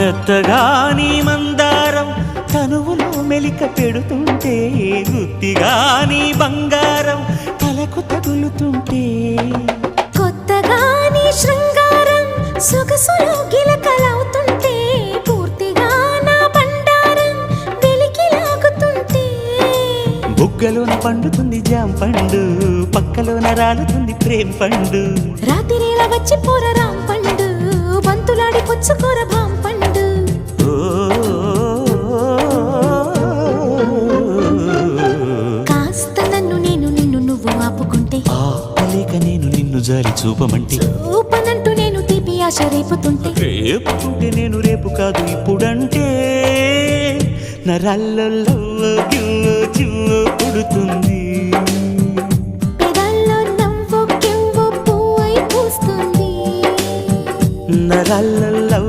మెత్తగా నీ మందారం తనువులో మెలిక పెడుతుంటే గుత్తిగా నీ బంగారం తలకు తగులుతుంటే. కొత్తగా నీ శృంగారం సొగసులో గిలకలవుతుంటే పూర్తిగా నా బండారం వెలికి లాగుతుంటే. బుగ్గలోన పండుతుంది జాం పండు పక్కలోన రాలుతుంది ప్రేమ పండు. రాత్రిలా వచ్చి పోర రాం పండు బంతులాడి పుచ్చుకోర ఆపుకుంటే? ఆపలేక నేను నిన్ను జారి చూపమంటే? ఊపనంటూ నేను తీపి ఆశ రేపుతుంటే? రేపుకుంటే నేను రేపు కాదు ఇప్పుడంటే? నరాల్లో గిల్లో చివ్వు పుడుతుంది. నరాల్లో